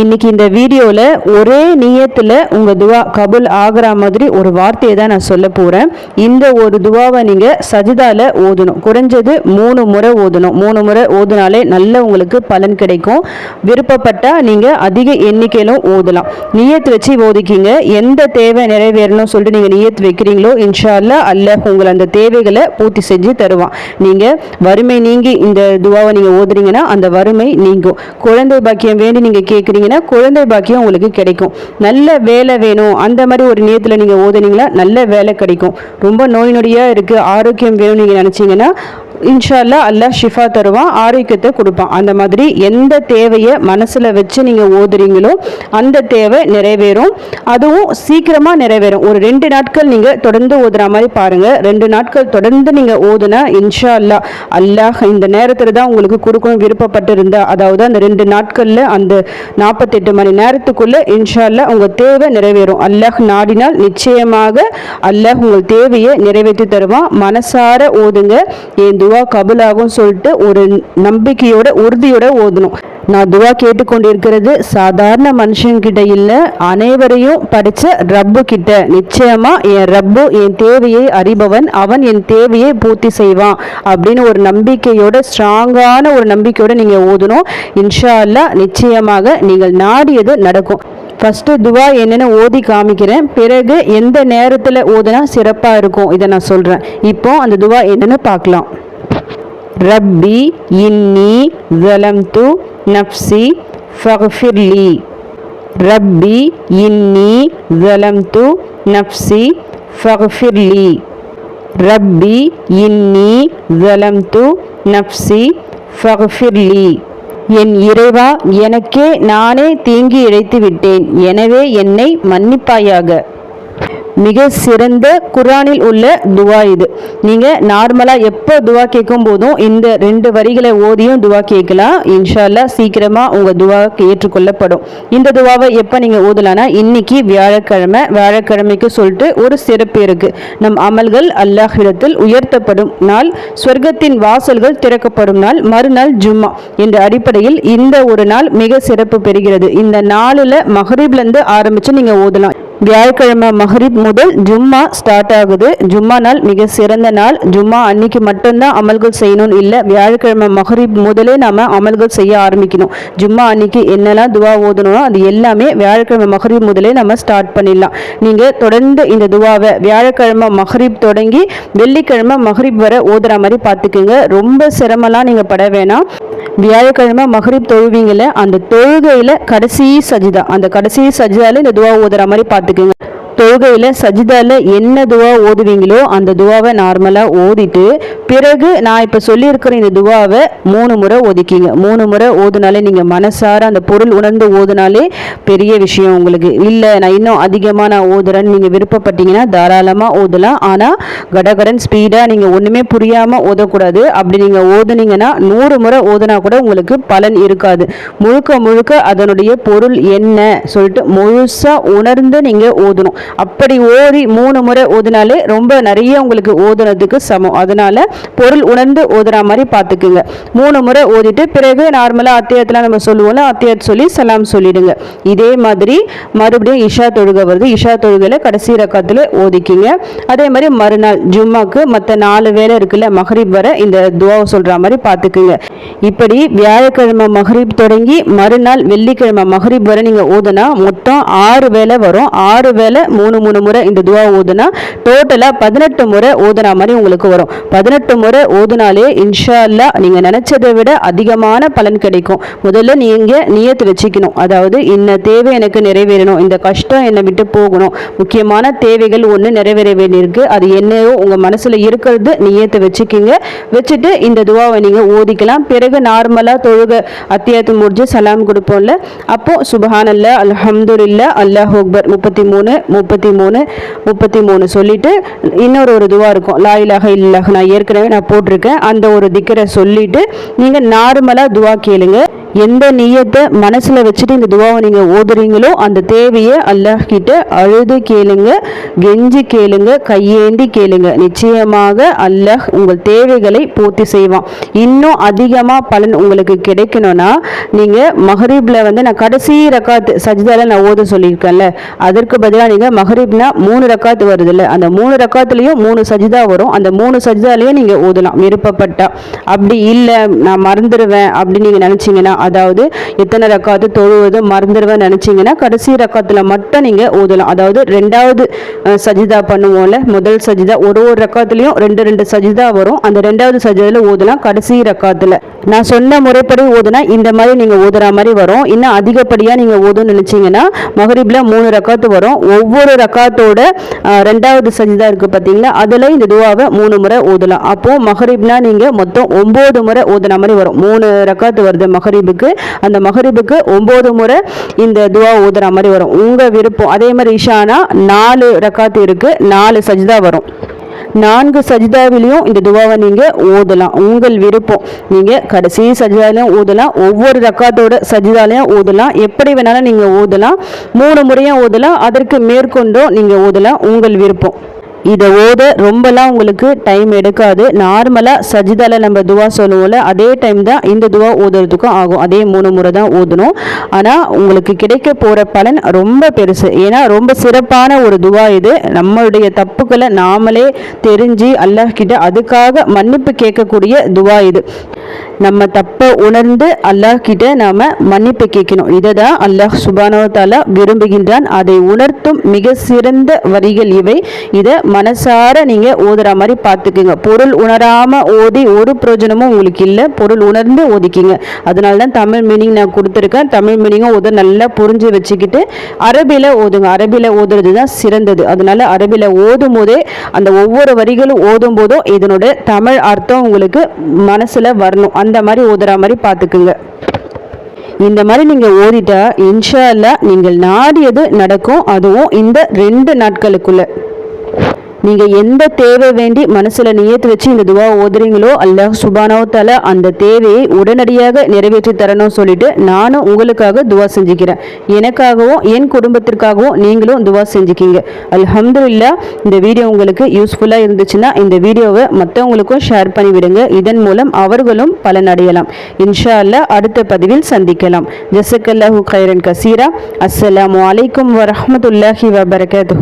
இன்னைக்கு இந்த வீடியோவில் ஒரே நியத்தில் உங்கள் துவா கபுல் ஆகிற மாதிரி ஒரு வார்த்தையை தான் நான் சொல்ல போகிறேன் இந்த ஒரு துவாவை நீங்கள் சஜிதாவில் ஓதணும். குறைஞ்சது மூணு முறை ஓதணும். மூணு முறை ஓதுனாலே நல்ல உங்களுக்கு பலன் கிடைக்கும். விருப்பப்பட்டால் நீங்கள் அதிக எண்ணிக்கையிலும் ஓதலாம். நீயத்து வச்சு ஓதிக்கிங்க. எந்த தேவை நிறைவேறணும் சொல்லிட்டு நீங்கள் நீயத்து வைக்கிறீங்களோ இன்ஷா அல்ல உங்களை அந்த தேவைகளை பூர்த்தி செஞ்சு தருவான். நீங்கள் வறுமை நீங்கி இந்த துவாவை நீங்கள் ஓதுறீங்கன்னா அந்த வறுமை நீங்கும். குழந்தை பாக்கியம் வேண்டி நீங்கள் கேட்குறீங்க கேட்குறீங்கன்னா குழந்தை பாக்கியம் உங்களுக்கு கிடைக்கும். நல்ல வேலை வேணும். அந்த மாதிரி ஒரு நேரத்தில் நீங்கள் ஓதுனீங்களா நல்ல வேலை கிடைக்கும். ரொம்ப நோய் நொடியாக இருக்குது ஆரோக்கியம் வேணும்னு நீங்கள் நினச்சிங்கன்னா இன்ஷால்லா அல்லாஹ் ஷிஃபா தருவான் ஆரோக்கியத்தை கொடுப்பான். அந்த மாதிரி எந்த தேவையை மனசில் வச்சு நீங்கள் ஓதுறீங்களோ அந்த தேவை நிறைவேறும். அதுவும் சீக்கிரமாக நிறைவேறும். ஒரு ரெண்டு நாட்கள் நீங்கள் தொடர்ந்து ஓதுற மாதிரி பாருங்கள் ரெண்டு நாட்கள் தொடர்ந்து நீங்கள் ஓதுனா இன்ஷா அல்லாஹ் அல்லாஹ் இந்த நேரத்தில் தான் உங்களுக்கு கொடுக்கணும் விருப்பப்பட்டிருந்தா அதாவது அந்த ரெண்டு நாட்களில் அந்த நாற்பத்தெட்டு மணி நேரத்துக்குள்ளே இன்ஷா அல்லா உங்கள் தேவை நிறைவேறும். அல்லாஹ் நாடினால் நிச்சயமாக அல்லாஹ் உங்கள் தேவையை நிறைவேற்றி தருவான். மனசார ஓதுங்க. ஏந்து துவா கபுலாகும் சொல்லிட்டு ஒரு நம்பிக்கையோட உறுதியோட ஓதணும். நான் துவா கேட்டுக்கொண்டிருக்கிறது சாதாரண மனுஷங்கிட்ட இல்லை அனைவரையும் படித்த ரப்பு கிட்ட நிச்சயமா என் ரப்பு என் தேவையை அறிபவன் அவன் என் தேவையை பூர்த்தி செய்வான் அப்படின்னு ஒரு நம்பிக்கையோட ஸ்ட்ராங்கான ஒரு நம்பிக்கையோட நீங்கள் ஓதணும். இன்ஷா அல்லா நிச்சயமாக நீங்கள் நாடியது நடக்கும். ஃபஸ்ட்டு துவா என்னென்னு ஓதி காமிக்கிறேன். பிறகு எந்த நேரத்தில் ஓதுனா சிறப்பாக இருக்கும் இதை நான் சொல்கிறேன் இப்போ அந்த துவா என்னென்னு பார்க்கலாம். ரப்பி இன்னி ஜலம்து நப்சி ஃபஃபிர்லி. ரப்பி இன்னி ஜலம்து நப்சி ஃபஃபிர்லி. ரப்பி இன்னி ஜலம்து நப்சி ஃபஃபிர்லி. என் இறைவா எனக்கே நானே தீங்கி இழைத்து விட்டேன் எனவே என்னை மன்னிப்பாயாக. மிக சிறந்த குரானில் உள்ள துவா இது. நீங்கள் நார்மலாக எப்போ துவா கேட்கும் போதும் இந்த ரெண்டு வரிகளை ஓதியும் துவா கேட்கலாம். இன்ஷால்லா சீக்கிரமாக உங்கள் துவா ஏற்றுக்கொள்ளப்படும். இந்த துவாவை எப்போ நீங்கள் ஓதலான்னா இன்னைக்கு வியாழக்கிழமை வியாழக்கிழமைக்கு சொல்லிட்டு ஒரு சிறப்பு இருக்குது நம் அமல்கள் அல்லாஹிடத்தில் உயர்த்தப்படும் நாள் சொர்க்கத்தின் வாசல்கள் திறக்கப்படும் நாள் மறுநாள் ஜும்மா என்ற அடிப்படையில் இந்த ஒரு நாள் மிக சிறப்பு பெறுகிறது. இந்த நாளில் மஹரீப்லேருந்து ஆரம்பித்து நீங்கள் ஓதலாம். வியாழக்கிழமை மஹரிப் முதல் ஜும்மா ஸ்டார்ட் ஆகுது. ஜும்மா நாள் மிக சிறந்த நாள். ஜும்மா அன்னைக்கு மட்டும்தான் அமல்கள் செய்யணும்னு இல்லை. வியாழக்கிழமை மஹரிப் முதலே நம்ம அமல்கள் செய்ய ஆரம்பிக்கணும். ஜும்மா அன்னைக்கு என்னெல்லாம் துவா ஓதணும் அது எல்லாமே வியாழக்கிழமை மஹரிப் முதலே நம்ம ஸ்டார்ட் பண்ணிடலாம். நீங்கள் தொடர்ந்து இந்த துவாவை வியாழக்கிழமை மஹரிப் தொடங்கி வெள்ளிக்கிழமை மஹரிப் வரை ஓதுற மாதிரி பார்த்துக்குங்க. ரொம்ப சிரமலாம் நீங்கள் பட வேணாம். வியாழக்கிழமை மஹரிப் தொழுவீங்கள அந்த தொழுகையில் கடைசி சஜிதா அந்த கடைசி சஜிதாவில் இந்த துவா ஓதுற மாதிரி பார்த்துக்குங்க. தொழுகையில் சஜிதாவில் என்ன துவா ஓதுவீங்களோ அந்த துவாவை நார்மலாக ஓதிட்டு பிறகு நான் இப்போ சொல்லியிருக்கிற இந்த துவாவை மூணு முறை ஓதிக்கிங்க மூணு முறை ஓதுனாலே நீங்கள் மனசார அந்த பொருள் உணர்ந்து ஓதுனாலே பெரிய விஷயம் உங்களுக்கு. இல்லை நான் இன்னும் அதிகமாக நான் ஓதுறேன்னு நீங்கள் விருப்பப்பட்டீங்கன்னா தாராளமாக ஓதலாம். ஆனால் கடகடன் ஸ்பீடாக நீங்கள் ஒன்றுமே புரியாமல் ஓதக்கூடாது. அப்படி நீங்கள் ஓதுனீங்கன்னா நூறு முறை ஓதுனா கூட உங்களுக்கு பலன் இருக்காது. முழுக்க முழுக்க அதனுடைய பொருள் என்ன சொல்லிட்டு முழுசாக உணர்ந்து நீங்கள் ஓதணும். அப்படி ஓதி மூணு முறை ஓதினாலே ரொம்ப நிறைய உங்களுக்கு ஓதுனதுக்கு சமம். அதனால பொருள் உணர்ந்து ஓதுற மாதிரி பார்த்துக்குங்க. மூணு முறை ஓதிட்டு பிறகு நார்மலாக அத்தியாயத்தில் நம்ம சொல்லுவோம்ல அத்தியாயத்தை சொல்லி சலாம் சொல்லிடுங்க. இதே மாதிரி மறுபடியும் இஷா தொழுகை வருது. இஷா தொழுகையில் கடைசி ரக்கத்தில் ஓதிக்கிங்க. அதே மாதிரி மறுநாள் ஜும்மாக்கு மற்ற நாலு வேலை இருக்குல்ல மஹரீப் வர இந்த துவாவை சொல்கிற மாதிரி பார்த்துக்குங்க. இப்படி வியாழக்கிழமை மஹரீப் தொடங்கி மறுநாள் வெள்ளிக்கிழமை மஹரீப் வரை நீங்கள் ஓதுனா மொத்தம் ஆறு வேலை வரும். ஆறு வேலை மூணு மூணு முறை இந்த துவா ஓதுனா டோட்டலாக பதினெட்டு முறை ஓதுனா மாதிரி உங்களுக்கு வரும். பதினெட்டு முறை ஓதுனாலே இன்ஷா அல்லா நீங்கள் நினச்சதை விட அதிகமான பலன் கிடைக்கும். முதல்ல நீங்கள் நியத்து வச்சுக்கணும். அதாவது இந்த தேவை எனக்கு நிறைவேறணும். இந்த கஷ்டம் என்னை விட்டு போகணும். முக்கியமான தேவைகள் ஒன்று நிறைவேற வேண்டியிருக்கு. அது என்னவோ உங்கள் மனசில் இருக்கிறது நியத்தை வச்சுக்கிங்க. வச்சுட்டு இந்த துவாவை நீங்கள் ஓதிக்கலாம். பிறகு நார்மலாக தொழுக அத்தியாயத்து முடிஞ்சு சலாம் கொடுப்போம்ல. அப்போ சுபஹானல்லா அல்ஹம்துலில்லா அல்லாஹ் அக்பர். முப்பத்தி மூணு முப்பத்தி முப்பத்தி மூணு முப்பத்தி மூணு சொல்லிட்டு இன்னொரு ஒரு துவா இருக்கும். லா இல்லாக நான் ஏற்கனவே நான் போட்டிருக்கேன். அந்த ஒரு திக்கரை சொல்லிட்டு நீங்கள் நார்மலாக துவா கேளுங்க. எந்த நீயத்தை மனசில் வச்சுட்டு இந்த துவாவை நீங்கள் ஓதுறீங்களோ அந்த தேவையை அல்லாஹ் கிட்ட அழுது கேளுங்க கெஞ்சி கேளுங்க கையேந்தி கேளுங்க. நிச்சயமாக அல்லாஹ் உங்கள் தேவைகளை பூர்த்தி செய்வான். இன்னும் அதிகமாக பலன் உங்களுக்கு கிடைக்கணும்னா நீங்கள் மஹரீபில் வந்து நான் கடைசி ரக்காத்து சஜிதால நான் ஓத சொல்லியிருக்கேன்ல அதற்கு பதிலாக நீங்கள் மஹரீப்னா மூணு ரக்காத்து வருதுல்ல அந்த மூணு ரக்காத்துலேயும் மூணு சஜிதா வரும். அந்த மூணு சஜிதாலையும் நீங்கள் ஓதலாம் விருப்பப்பட்டா. அப்படி இல்லை நான் மறந்துடுவேன் அப்படின்னு நீங்கள் நினச்சிங்கன்னா அதாவது எத்தனை ரக்காத்து தொழுவது மறந்துடுவேன் நினச்சிங்கன்னா கடைசி ரக்காத்தில் மட்டும் நீங்கள் ஓதலாம். அதாவது ரெண்டாவது சஜிதா பண்ணுவோம்ல முதல் சஜிதா ஒரு ஒரு ரக்காத்துலேயும் ரெண்டு ரெண்டு சஜிதா வரும். அந்த ரெண்டாவது சஜிதாவில் ஓதலாம் கடைசி ரக்காத்தில். நான் சொன்ன முறைப்படி ஓதுனா இந்த மாதிரி நீங்கள் ஓதுற மாதிரி வரும். இன்னும் அதிகப்படியாக நீங்கள் ஓதுன்னு நினச்சிங்கன்னா மகரிபில் மூணு ரக்காத்து வரும். ஒவ்வொரு ரக்காத்தோட ரெண்டாவது சஜிதா இருக்குது பார்த்தீங்களா அதில் இந்த துவாவை மூணு முறை ஓதலாம். அப்போது மகரிப்னா நீங்கள் மொத்தம் ஒம்பது முறை ஓதுன மாதிரி வரும். மூணு ரக்காத்து வருது மஹரிபுக்கு அந்த மஹரிபுக்கு ஒம்பது முறை இந்த துவா ஊதுற மாதிரி வரும். உங்கள் விருப்பம். அதே மாதிரி இஷானா நாலு ரக்காத்து இருக்குது நாலு சஜிதா வரும். நான்கு சஜிதாவிலையும் இந்த துவாவை நீங்கள் ஓதலாம் உங்கள் விருப்பம். நீங்கள் கடைசி சஜிதாலையும் ஓதலாம் ஒவ்வொரு ரக்காத்தோட சஜிதாலையும் ஓதலாம் எப்படி வேணாலும் நீங்கள் ஓதலாம் மூணு முறையும் ஓதலாம் அதற்கு மேற்கொண்டும் நீங்கள் ஓதலாம் உங்கள் விருப்பம். இதை ஓத ரொம்பலாம் உங்களுக்கு டைம் எடுக்காது. நார்மலாக சஜிதால நம்ம துவா சொல்லுவோம்ல அதே டைம் தான் இந்த துவா ஓதுறதுக்கும் ஆகும். அதே மூணு முறை தான் ஓதணும். ஆனால் உங்களுக்கு கிடைக்க போகிற பலன் ரொம்ப பெருசு. ஏன்னா ரொம்ப சிறப்பான ஒரு துவா இது. நம்மளுடைய தப்புக்களை நாமளே தெரிஞ்சு அல்லாஹ் கிட்ட அதுக்காக மன்னிப்பு கேட்கக்கூடிய துவா இது. நம்ம தப்பை உணர்ந்து அல்லாஹ் கிட்ட நாம மன்னிப்பு கேட்கணும். இதை தான் அல்லாஹ் சுபானோ விரும்புகின்றான். அதை உணர்த்தும் மிக சிறந்த வரிகள் இவை. இதை மனசார நீங்க ஓதுற மாதிரி பார்த்துக்குங்க. பொருள் உணராம ஓதி ஒரு பிரயோஜனமும் உங்களுக்கு இல்லை. பொருள் உணர்ந்து ஓதிக்கிங்க. அதனால தான் தமிழ் மீனிங் நான் கொடுத்துருக்கேன். தமிழ் மீனிங்கும் ஓத நல்லா புரிஞ்சு வச்சுக்கிட்டு அரபியில் ஓதுங்க. அரபியில் ஓதுறது தான் சிறந்தது. அதனால அரபியில் ஓதும் போதே அந்த ஒவ்வொரு வரிகளும் ஓதும் போதும் இதனோட தமிழ் அர்த்தம் உங்களுக்கு மனசில் வரணும். அந்த மாதிரி ஓதுற மாதிரி பார்த்துக்குங்க இந்த மாதிரி நீங்கள் ஓதிட்டா இன்ஷால்லா நீங்கள் நாடியது நடக்கும். அதுவும் இந்த ரெண்டு நாட்களுக்குள்ள. நீங்கள் எந்த தேவை வேண்டி மனசில் நியத்து வச்சு இந்த துவா ஓதுறீங்களோ அல்லாஹ் சுபானோ அந்த தேவையை உடனடியாக நிறைவேற்றி தரணும் சொல்லிட்டு நானும் உங்களுக்காக துவா செஞ்சுக்கிறேன். எனக்காகவும் என் குடும்பத்திற்காகவும் நீங்களும் துவா செஞ்சுக்கிங்க. இல்லா இந்த வீடியோ உங்களுக்கு யூஸ்ஃபுல்லாக இருந்துச்சுன்னா இந்த வீடியோவை மற்றவங்களுக்கும் ஷேர் பண்ணிவிடுங்க. இதன் மூலம் அவர்களும் பலனடையலாம் இன்ஷா அல்லாஹ் அடுத்த பதிவில் சந்திக்கலாம். ஜசக்கல்லாஹு கைரன் கசீரா. அஸ்ஸலாமு அலைக்கும் வரமத்துல்லாஹி வபரகாத்து